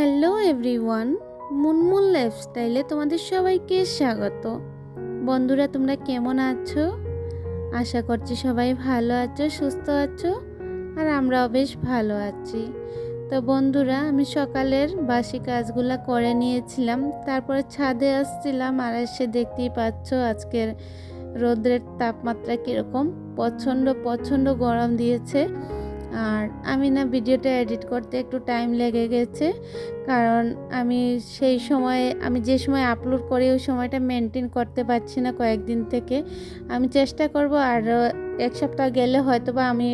Hello everyone Munmun লাইফস্টাইলে তোমাদের সবাইকে স্বাগত। বন্ধুরা, তোমরা কেমন আছো? আশা করছি সবাই ভালো আছো, সুস্থ আছো, আর আমরাও বেশ ভালো আছি। তো বন্ধুরা, আমি সকালের বাসি কাজগুলো করে নিয়েছিলাম। তারপরে ছাদে আসছিলাম আর এসে দেখতেই পাচ্ছ আজকের রোদ্রের তাপমাত্রা কীরকম। প্রচণ্ড প্রচণ্ড গরম দিয়েছে। আর আমি না ভিডিওটা এডিট করতে একটু টাইম লেগে গেছে। কারণ আমি সেই সময়ে, আমি যে সময় আপলোড করি, ওই সময়টা মেনটেন করতে পারছি না কয়েকদিন থেকে। আমি চেষ্টা করব আর এক সপ্তাহ গেলে হয়তো বা আমি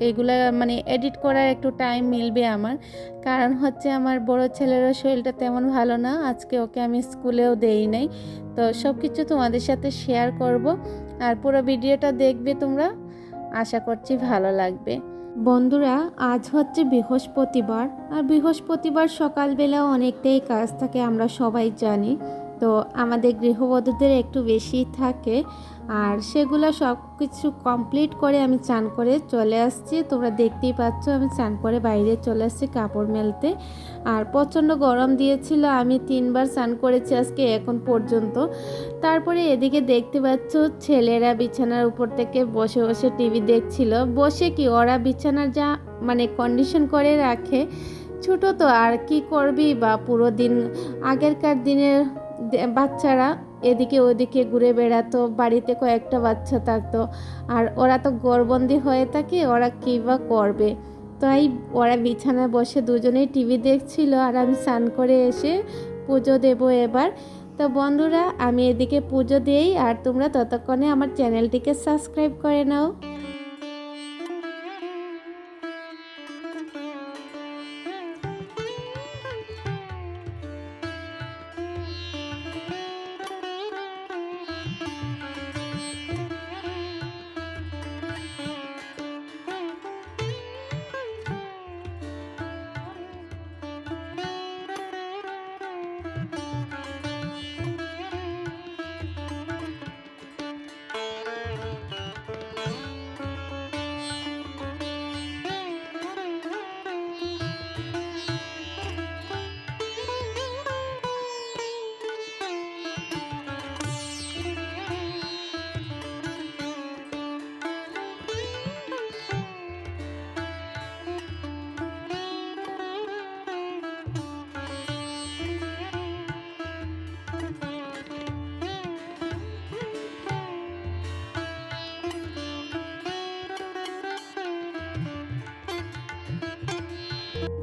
এগুলা মানে এডিট করার একটু টাইম মিলবে আমার। কারণ হচ্ছে আমার বড় ছেলেরও শরীরটা তেমন ভালো না, আজকে ওকে আমি স্কুলেও দেই নাই। তো সব কিছু তোমাদের সাথে শেয়ার করব। আর পুরো ভিডিওটা দেখবে তোমরা। আশা করছি ভালো লাগবে। বন্ধুরা আজ হচ্ছে বৃহস্পতিবার আর বৃহস্পতিবার সকালবেলা অনেকটাই কাজ থাকে আমরা সবাই জানি। তো আমাদের গৃহবধূদের একটু বেশি থাকে আর সেগুলো সব কিছু কমপ্লিট করে আমি চান করে চলে আসছি। তোমরা দেখতেই পাচ্ছ আমি চান করে বাইরে চলে আসছি কাপড় মেলতে। আর প্রচণ্ড গরম দিয়েছিল, আমি তিনবার চান করেছি আজকে এখন পর্যন্ত। তারপরে এদিকে দেখতে পাচ্ছ ছেলেরা বিছানার উপর থেকে বসে বসে টিভি দেখছিল। বসে কি ওরা বিছানার যা মানে কন্ডিশন করে রাখে? ছোট তো, আর কি করবি বা পুরো দিন আগেরকার দিনের বাচ্চারা এদিকে ওদিকে ঘুরে বেড়াতো, বাড়িতে কয়েকটা বাচ্চা থাকতো। আর ওরা তো গড়বন্দি হয়ে থাকে, ওরা কী বা করবে? তাই ওরা বিছানায় বসে দুজনেই টিভি দেখছিল আর আমি স্নান করে এসে পুজো দেবো এবার। তো বন্ধুরা, আমি এদিকে পুজো দিই আর তোমরা ততক্ষণে আমার চ্যানেলটিকে সাবস্ক্রাইব করে নাও।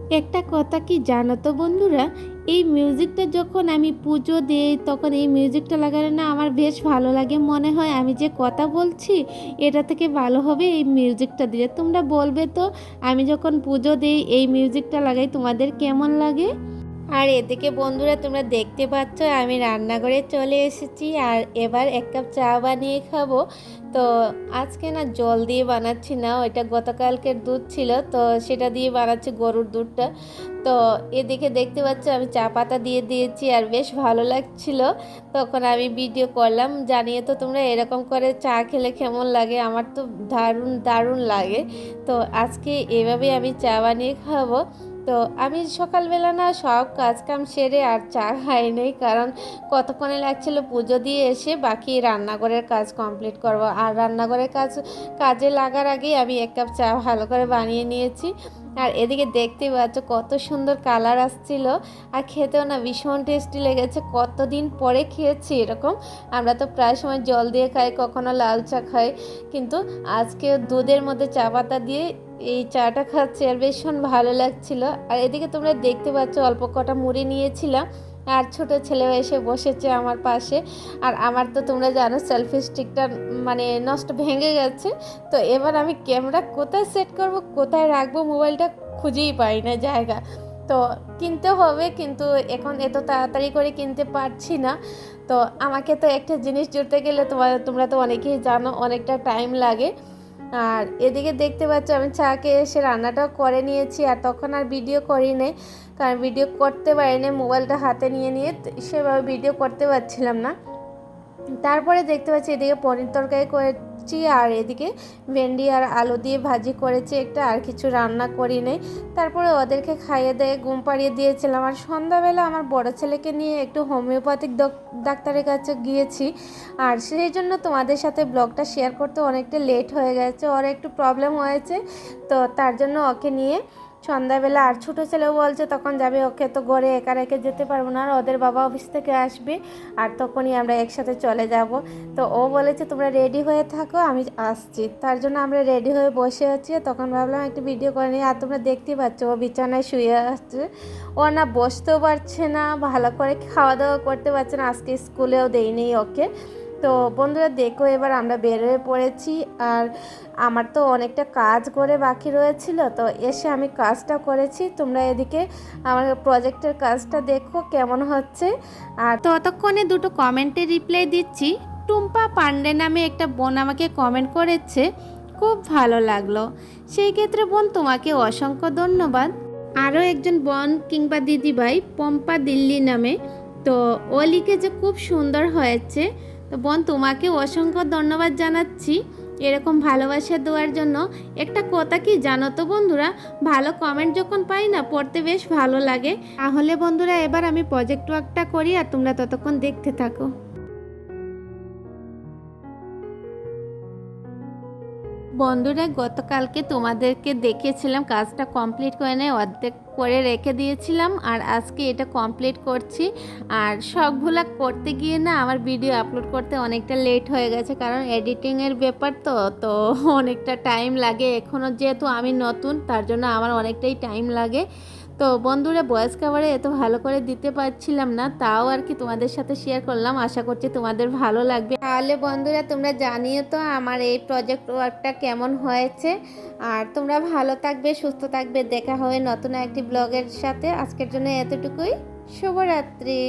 একটা কথা কি জানো তো বন্ধুরা? এই মিউজিকটা যখন আমি পুজো দিই, তখন এই মিউজিকটা লাগালে না আমার বেশ ভালো লাগে মনে হয়। আমি যে কথা বলছি, এটা থেকে ভালো হবে এই মিউজিকটা দিয়ে। তোমরা বলবে তো, আমি যখন পুজো দিই, এই মিউজিকটা লাগাই, তোমাদের কেমন লাগে? আর এদিকে বন্ধুরা তোমরা দেখতে পাচ্ছ, আমি রান্নাঘরে চলে এসেছি আর এবার এক কাপ চা বানিয়ে খাব। তো আজকে না জল দিয়ে বানাচ্ছি না, ওইটা গতকালকের দুধ ছিল, তো সেটা দিয়ে বানাচ্ছি গরুর দুধটা। তো এদিকে দেখতে পাচ্ছ, আমি চা পাতা দিয়ে দিয়েছি আর বেশ ভালো লাগছিল। তখন আমি ভিডিও করলাম, জানিয়ে তো তোমরা এরকম করে চা খেলে কেমন লাগে, আমার তো দারুণ দারুণ লাগে। তো আজকে এভাবে আমি চা বানিয়ে খাব। তো আমি সকালবেলা না সব কাজকাম সেরে আর চা খাই নেই, কারণ কতক্ষণে লাগছিল পুজো দিয়ে এসে বাকি রান্নাঘরের কাজ কমপ্লিট করব। আর রান্নাঘরের কাজ, কাজে লাগার আগেই আমি এক কাপ চা ভালো করে বানিয়ে নিয়েছি। আর এদিকে দেখতেই পাচ্ছ কত সুন্দর কালার আসছিল, আর খেতেও না ভীষণ টেস্টি লেগেছে। কতদিন পরে খেয়েছি এরকম, আমরা তো প্রায় সময় জল দিয়ে খাই, কখনো লাল চা খাই, কিন্তু আজকে দুধের মধ্যে চা পাতা দিয়ে এই চাটা খাচ্ছি আর ভীষণ ভালো লাগছিল। আর এদিকে তোমরা দেখতে পাচ্ছ, অল্প কটা মুড়ি নিয়েছিলাম আর ছোট ছেলেও এসে বসেছে আমার পাশে। আর আমার তো তোমরা জানো সেলফি স্টিকটা মানে নষ্ট ভেঙে গেছে। তো এবার আমি ক্যামেরা কোথায় সেট করব, কোথায় রাখব মোবাইলটা খুঁজেই পাই না জায়গা। তো কিনতে হবে, কিন্তু এখন এত তাড়াতাড়ি করে কিনতে পারছি না। তো আমাকে তো একটা জিনিস জুড়তে গেলে তোমার তোমরা তো অনেকেই জানো, অনেকটা টাইম লাগে। আর এদিকে দেখতে পাচ্ছ আমি চাকে এসে রান্নাটাও করে নিয়েছি, আর তখন আর ভিডিও করি নাই কারণ ভিডিও করতে পারিনি, মোবাইলটা হাতে নিয়ে নিয়ে সেভাবে ভিডিও করতে পারছিলাম না। তারপরে দেখতে পাচ্ছি এদিকে পনির তরকারি করে করছি আর এদিকে ভেন্ডি আর আলু দিয়ে ভাজি করেছি একটা, আর কিছু রান্না করি নেই। তারপরে ওদেরকে খাইয়ে দিয়ে ঘুম পাড়িয়ে দিয়েছিলাম। আর সন্ধ্যাবেলা আমার বড় ছেলেকে নিয়ে একটু হোমিওপ্যাথিক ডাক্তারের কাছে গিয়েছি। আর সেই জন্য তোমাদের সাথে ব্লগটা শেয়ার করতে অনেকটা লেট হয়ে গেছে, ওর একটু প্রবলেম হয়েছে, তো তার জন্য ওকে নিয়ে সন্ধ্যাবেলা আর ছোটো ছেলেও বলছে, তখন যাবে ওকে তো গড়ে একা রেখে যেতে পারব না আর ওদের বাবা অফিস থেকে আসবে আর তখনই আমরা একসাথে চলে যাব। তো ও বলেছে, তোমরা রেডি হয়ে থাকো, আমি আসছি। তার জন্য আমরা রেডি হয়ে বসে আছি। তখন ভাবলাম, একটু ভিডিও করে নিই। আর তোমরা দেখতেই পাচ্ছ, ও বিছানায় শুয়ে আসছে ও না বসতেও পারছে না, ভালো করে খাওয়া দাওয়া করতে পারছে না। আজকে স্কুলেও দেয়নি ওকে। তো বন্ধুরা দেখো এবার আমরা বের হয়ে পড়েছি আর আমার তো অনেকটা কাজ করে বাকি রয়েছিল, তো এসে আমি কাজটা করেছি। তোমরা এদিকে আমার প্রজেক্টের কাজটা দেখো কেমন হচ্ছে। আর ততক্ষণে দুটো কমেন্টে রিপ্লাই দিচ্ছি, টুম্পা পান্ডে নামে একটা বোন আমাকে কমেন্ট করেছে, খুব ভালো লাগল। সেই ক্ষেত্রে বোন তোমাকে অসংখ্য ধন্যবাদ। আরও একজন বোন কিংবা দিদিভাই পম্পা দিল্লি নামে, তো ও লিখেছে খুব সুন্দর হয়েছে তো বোন, তোমাকে অসংখ্য ধন্যবাদ জানাচ্ছি এরকম ভালোবাসা দেওয়ার জন্য। একটা কথা কি জানো তো বন্ধুরা, ভালো কমেন্ট যখন পাই না, পড়তে বেশ ভালো লাগে। তাহলে বন্ধুরা, এবার আমি প্রজেক্ট ওয়ার্কটা করি আর তোমরা ততক্ষণ দেখতে থাকো। বন্ধুরা, গতকালকে তোমাদেরকে দেখেছিলাম কাজটা কমপ্লিট করে নেয় অর্ধেক করে রেখে দিয়েছিলাম, আর আজকে এটা কমপ্লিট করছি। আর সবগুলা করতে গিয়ে না, আমার ভিডিও আপলোড করতে অনেকটা লেট হয়ে গেছে, কারণ এডিটিংয়ের ব্যাপার তো তো অনেকটা টাইম লাগে। এখনও যেহেতু আমি নতুন, তার জন্য আমার অনেকটাই টাইম লাগে। তো বন্ধুরা বয়স কাভারে এত ভালো করে দিতে পারছিলাম না, তাও আর কি তোমাদের সাথে শেয়ার করলাম। আশা করছি তোমাদের ভালো লাগবে। তাহলে বন্ধুরা, তোমরা জানিও তো আমার এই প্রজেক্ট ওয়ার্কটা কেমন হয়েছে। আর তোমরা ভালো থাকবে, সুস্থ থাকবে। দেখা হবে নতুন একটি ব্লগের সাথে। আজকের জন্য এতটুকুই। শুভরাত্রি।